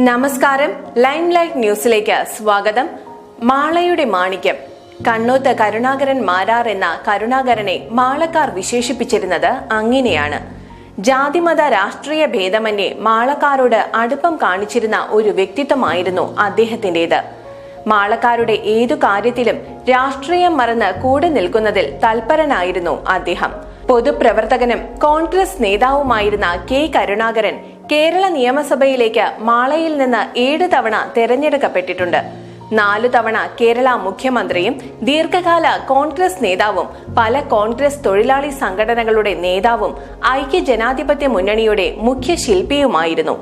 നമസ്കാരം. Lime light ന്യൂസിലേക്ക് സ്വാഗതം. മാളയുടെ മാണിക്യം. കണ്ണൂത്ത് കരുണാകരൻ മാരാർ എന്ന കരുണാകരനെ മാളക്കാർ വിശേഷിപ്പിച്ചിരുന്നത് അങ്ങനെയാണ്. ജാതിമത രാഷ്ട്രീയ ഭേദമന്യേ മാളക്കാരോട് അടുപ്പം കാണിച്ചിരുന്ന ഒരു വ്യക്തിത്വമായിരുന്നു അദ്ദേഹത്തിന്റേത് മാളക്കാരുടെ ഏതു കാര്യത്തിലും രാഷ്ട്രീയം മറന്ന് കൂടെ നിൽക്കുന്നതിൽ തൽപരനായിരുന്നു അദ്ദേഹം. പൊതുപ്രവർത്തകനും കോൺഗ്രസ് നേതാവുമായിരുന്ന കെ കരുണാകരൻ കേരള നിയമസഭയിലേക്ക് മാളയിൽ നിന്ന് ഏഴ് തവണ തെരഞ്ഞെടുക്കപ്പെട്ടിട്ടുണ്ട്. നാലു തവണ കേരള മുഖ്യമന്ത്രിയും ദീർഘകാല കോൺഗ്രസ് നേതാവും പല കോൺഗ്രസ് തൊഴിലാളി സംഘടനകളുടെ നേതാവും ഐക്യ ജനാധിപത്യ മുന്നണിയുടെ മുഖ്യ ശില്പിയുമായിരുന്നു.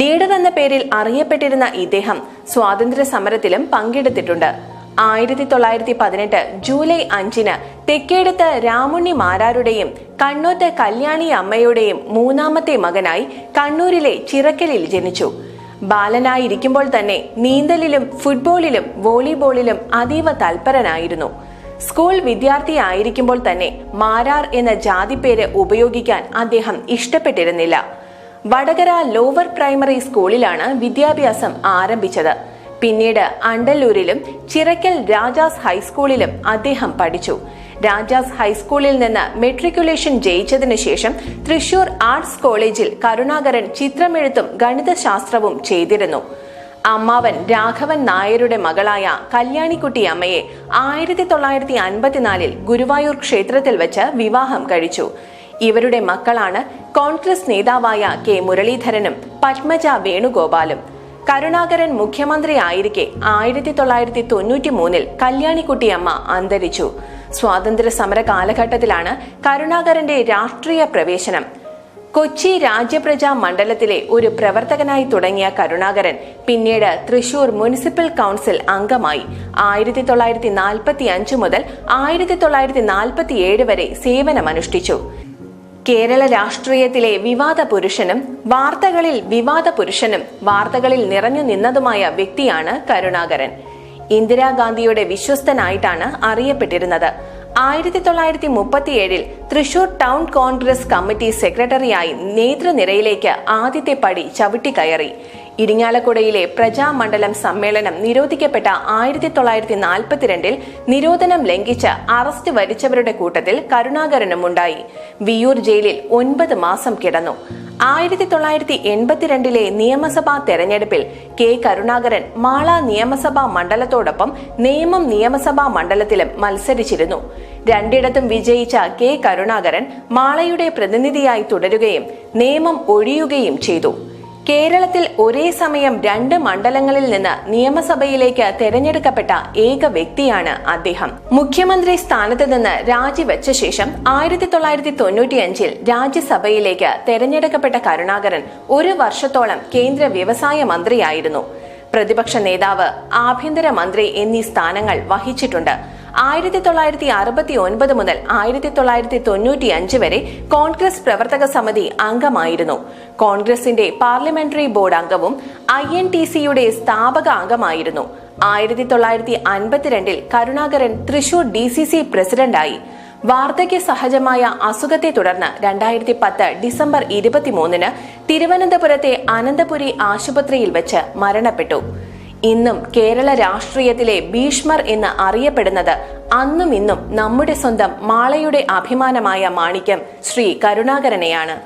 ലീഡർ എന്ന പേരിൽ അറിയപ്പെട്ടിരുന്ന ഇദ്ദേഹം സ്വാതന്ത്ര്യ സമരത്തിലും പങ്കെടുത്തിട്ടുണ്ട്. ആയിരത്തി തൊള്ളായിരത്തി പതിനെട്ട് ജൂലൈ അഞ്ചിന് തെക്കേടത്ത് രാമുണ്ണി മാരാരുടെയും കണ്ണൂത്ത് കല്യാണി അമ്മയുടെയും മൂന്നാമത്തെ മകനായി കണ്ണൂരിലെ ചിറക്കലിൽ ജനിച്ചു. ബാലനായിരിക്കുമ്പോൾ തന്നെ നീന്തലിലും ഫുട്ബോളിലും വോളിബോളിലും അതീവ തൽപരനായിരുന്നു. സ്കൂൾ വിദ്യാർത്ഥിയായിരിക്കുമ്പോൾ തന്നെ മാരാർ എന്ന ജാതിപ്പേര് ഉപയോഗിക്കാൻ അദ്ദേഹം ഇഷ്ടപ്പെട്ടിരുന്നില്ല. വടകര ലോവർ പ്രൈമറി സ്കൂളിലാണ് വിദ്യാഭ്യാസം ആരംഭിച്ചത്. പിന്നീട് അണ്ടല്ലൂരിലും ചിറക്കൽ രാജാസ് ഹൈസ്കൂളിലും അദ്ദേഹം പഠിച്ചു. രാജാസ് ഹൈസ്കൂളിൽ നിന്ന് മെട്രിക്കുലേഷൻ ജയിച്ചതിനു ശേഷം തൃശൂർ ആർട്സ് കോളേജിൽ കരുണാകരൻ ചിത്രമെഴുത്തും ഗണിതശാസ്ത്രവും ചെയ്തിരുന്നു. അമ്മാവൻ രാഘവൻ നായരുടെ മകളായ കല്യാണിക്കുട്ടി അമ്മയെ ആയിരത്തി തൊള്ളായിരത്തി അൻപത്തിനാലിൽ ഗുരുവായൂർ ക്ഷേത്രത്തിൽ വെച്ച് വിവാഹം കഴിച്ചു. ഇവരുടെ മക്കളാണ് കോൺഗ്രസ് നേതാവായ കെ മുരളീധരനും പത്മജ വേണുഗോപാലും. കരുണാകരൻ മുഖ്യമന്ത്രിയായിരിക്കെ ആയിരത്തി തൊള്ളായിരത്തി തൊണ്ണൂറ്റി മൂന്നിൽ കല്യാണിക്കുട്ടിയമ്മ അന്തരിച്ചു. സ്വാതന്ത്ര്യ സമര കാലഘട്ടത്തിലാണ് കരുണാകരന്റെ രാഷ്ട്രീയ പ്രവേശനം. കൊച്ചി രാജ്യപ്രജാ മണ്ഡലത്തിലെ ഒരു പ്രവർത്തകനായി തുടങ്ങിയ കരുണാകരൻ പിന്നീട് തൃശൂർ മുനിസിപ്പൽ കൗൺസിൽ അംഗമായി. ആയിരത്തി തൊള്ളായിരത്തി നാൽപ്പത്തി അഞ്ച് മുതൽ ആയിരത്തി തൊള്ളായിരത്തി നാൽപ്പത്തി ഏഴ് വരെ സേവനമനുഷ്ഠിച്ചു. കേരള രാഷ്ട്രീയത്തിലെ വിവാദ പുരുഷനും വാർത്തകളിൽ വിവാദ പുരുഷനും വാർത്തകളിൽ നിറഞ്ഞു നിന്നതുമായ വ്യക്തിയാണ് കരുണാകരൻ. ഇന്ദിരാഗാന്ധിയുടെ വിശ്വസ്തനായിട്ടാണ് അറിയപ്പെട്ടിരുന്നത്. ആയിരത്തി തൊള്ളായിരത്തി മുപ്പത്തിയേഴിൽ തൃശൂർ ടൗൺ കോൺഗ്രസ് കമ്മിറ്റി സെക്രട്ടറിയായി നേതൃനിരയിലേക്ക് ആദ്യത്തെ പടി ചവിട്ടിക്കയറി. ഇരിങ്ങാലക്കുടയിലെ പ്രജാമണ്ഡലം സമ്മേളനം നിരോധിക്കപ്പെട്ട ആയിരത്തി തൊള്ളായിരത്തി നാൽപ്പത്തിരണ്ടിൽ നിരോധനം ലംഘിച്ച് അറസ്റ്റ് വരിച്ചവരുടെ കൂട്ടത്തിൽ കരുണാകരനും ഉണ്ടായി വിയൂർ ജയിലിൽ ഒൻപത് മാസം കിടന്നു. ആയിരത്തി തൊള്ളായിരത്തി എൺപത്തിരണ്ടിലെ നിയമസഭാ തെരഞ്ഞെടുപ്പിൽ കെ കരുണാകരൻ മാള നിയമസഭാ മണ്ഡലത്തോടൊപ്പം നേമം നിയമസഭാ മണ്ഡലത്തിലും മത്സരിച്ചിരുന്നു. രണ്ടിടത്തും വിജയിച്ച കെ കരുണാകരൻ മാളയുടെ പ്രതിനിധിയായി തുടരുകയും നേമം ഒഴിയുകയും ചെയ്തു. കേരളത്തിൽ ഒരേ സമയം രണ്ട് മണ്ഡലങ്ങളിൽ നിന്ന് നിയമസഭയിലേക്ക് തെരഞ്ഞെടുക്കപ്പെട്ട ഏക വ്യക്തിയാണ് അദ്ദേഹം. മുഖ്യമന്ത്രി സ്ഥാനത്ത് നിന്ന് രാജിവെച്ച ശേഷം ആയിരത്തി തൊള്ളായിരത്തി തൊണ്ണൂറ്റിയഞ്ചിൽ രാജ്യസഭയിലേക്ക് തെരഞ്ഞെടുക്കപ്പെട്ട കരുണാകരൻ ഒരു വർഷത്തോളം കേന്ദ്ര വ്യവസായ മന്ത്രിയായിരുന്നു. പ്രതിപക്ഷ നേതാവ് ആഭ്യന്തര മന്ത്രി എന്നീ സ്ഥാനങ്ങൾ വഹിച്ചിട്ടുണ്ട്. ആയിരത്തി തൊള്ളായിരത്തി അറുപത്തി ഒൻപത് മുതൽ ആയിരത്തി തൊള്ളായിരത്തി തൊണ്ണൂറ്റി അഞ്ച് വരെ കോൺഗ്രസ് പ്രവർത്തക സമിതി അംഗമായിരുന്നു. കോൺഗ്രസിന്റെ പാർലമെന്ററി ബോർഡ് അംഗവും ഐ എൻ ടി സിയുടെ സ്ഥാപക അംഗമായിരുന്നു. ആയിരത്തി തൊള്ളായിരത്തി അൻപത്തിരണ്ടിൽ Karunakaran Thrissur D C C പ്രസിഡന്റായി. വാർദ്ധക്യ സഹജമായ അസുഖത്തെ തുടർന്ന് രണ്ടായിരത്തി പത്ത് ഡിസംബർ ഇരുപത്തിമൂന്നിന് തിരുവനന്തപുരത്തെ അനന്തപുരി ആശുപത്രിയിൽ വെച്ച് മരണപ്പെട്ടു. ഇന്നും കേരള രാഷ്ട്രീയത്തിലെ ഭീഷ്മർ എന്ന് അറിയപ്പെടുന്നത് അന്നും ഇന്നും നമ്മുടെ സ്വന്തം മാളയുടെ അഭിമാനമായ മാണിക്യം ശ്രീ കരുണാകരനെയാണ്.